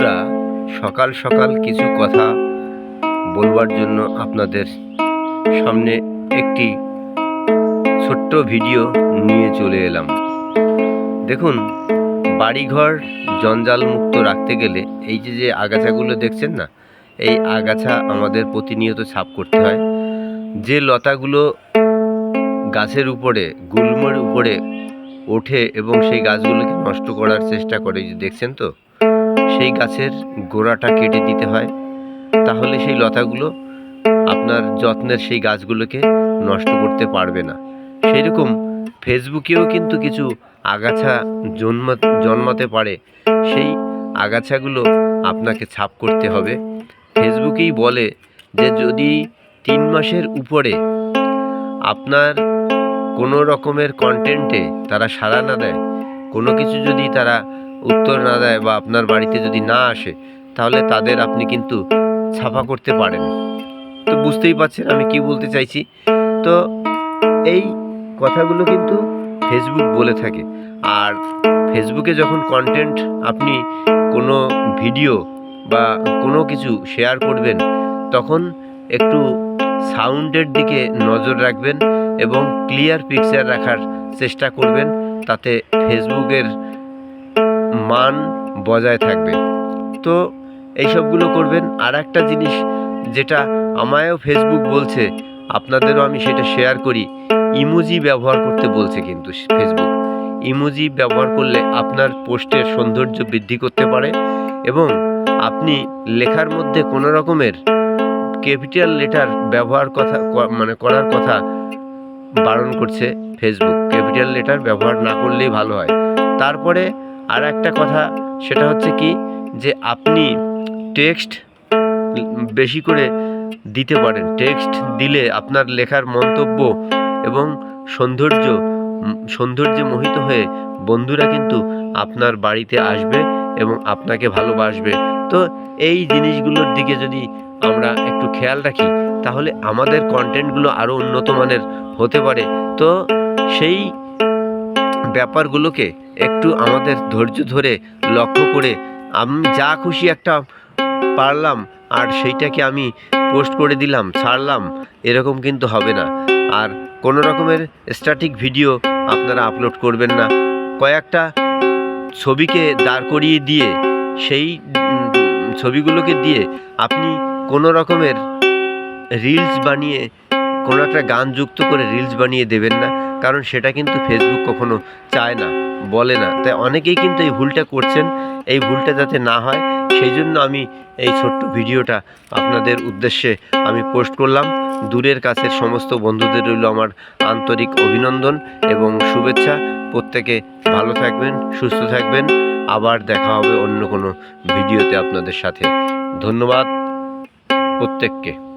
বন্ধুরা, সকাল সকাল কিছু কথা বলবার জন্য আপনাদের সামনে একটি ছোট্ট ভিডিও নিয়ে চলে এলাম। দেখুন, বাড়িঘর জঞ্জাল মুক্ত রাখতে গেলে এই যে যে আগাছাগুলো দেখছেন না, এই আগাছা আমাদের প্রতিনিয়ত ছাপ করতে হয়। যে লতাগুলো গাছের উপরে, গুল্মের উপরে ওঠে এবং সেই গাছগুলোকে নষ্ট করার চেষ্টা করে দেখছেন তো? সেই গাছের গোড়াটা কেটে দিতে হয়, তাহলে সেই লতাগুলো আপনার যত্নের সেই গাছগুলোকে নষ্ট করতে পারবে না। সেরকম ফেসবুকেও কিন্তু কিছু আগাছা জন্মা, জন্মাতে পারে, সেই আগাছাগুলো আপনাকে ছাপ করতে হবে। ফেসবুকেই বলে যে যদি তিন মাসের উপরে আপনার কোনো রকমের কন্টেন্টে তারা সাড়া না দেয়, কোনো কিছু যদি তারা উত্তর না দেয় বা আপনার বাড়িতে যদি না আসে, তাহলে তাদের আপনি কিন্তু ছাপা করতে পারেন। তো বুঝতেই পারছেন আমি কি বলতে চাইছি? তো এই কথাগুলো কিন্তু ফেসবুক বলে থাকে। আর ফেসবুকে যখন কন্টেন্ট আপনি কোনো ভিডিও বা কোনো কিছু শেয়ার করবেন, তখন একটু সাউন্ডের দিকে নজর রাখবেন এবং ক্লিয়ার পিকচার রাখার চেষ্টা করবেন, তাতে ফেসবুকের মান বজায় থাকবে। তো এইসবগুলো করবেন। আর একটা জিনিস যেটা আমায়ও ফেসবুক বলছে, আপনাদেরও আমি সেটা শেয়ার করি, ইমোজি ব্যবহার করতে বলছে কিন্তু ফেসবুক ইমোজি ব্যবহার করলে আপনার পোস্টের সৌন্দর্য বৃদ্ধি করতে পারে এবং আপনি লেখার মধ্যে কোনো রকমের ক্যাপিটাল লেটার ব্যবহার কথা মানে করার কথা বারণ করছে ফেসবুক ক্যাপিটাল লেটার ব্যবহার না করলেই ভালো হয়। তারপরে আর একটা কথা, সেটা হচ্ছে কি যে আপনি টেক্সট বেশি করে দিতে পারেন। টেক্সট দিলে আপনার লেখার মন্তব্য এবং সৌন্দর্য, সৌন্দর্যে মোহিত হয়ে বন্ধুরা কিন্তু আপনার বাড়িতে আসবে এবং আপনাকে ভালোবাসবে। তো এই জিনিসগুলোর দিকে যদি আমরা একটু খেয়াল রাখি, তাহলে আমাদের কন্টেন্টগুলো আরও উন্নত মানের হতে পারে। তো সেই ব্যাপারগুলোকে একটু আমাদের ধৈর্য ধরে লক্ষ্য করে আমি যা খুশি একটা পারলাম আর সেইটাকে আমি পোস্ট করে দিলাম, ছাড়লাম, এরকম কিন্তু হবে না। আর কোনো রকমের স্ট্যাটিক ভিডিও আপনারা আপলোড করবেন না। কয়েকটা ছবিকে দাঁড় করিয়ে দিয়ে, সেই ছবিগুলোকে দিয়ে আপনি কোনো রকমের রিলস বানিয়ে, কোনো একটা গান যুক্ত করে রিলস বানিয়ে দেবেন না। কারণ সেটা কিন্তু ফেসবুক কখনো চায় না, বলে না। তাই অনেকেই কিন্তু এই ভুলটা করছেন, এই ভুলটা যাতে না হয়, সেই জন্য আমি এই ছোট্ট ভিডিওটা আপনাদের উদ্দেশ্যে আমি পোস্ট করলাম। দূরের কাছের সমস্ত বন্ধুদের রইল আমার আন্তরিক অভিনন্দন এবং শুভেচ্ছা। প্রত্যেকে ভালো থাকবেন, সুস্থ থাকবেন। আবার দেখা হবে অন্য কোনো ভিডিওতে আপনাদের সাথে। ধন্যবাদ প্রত্যেককে।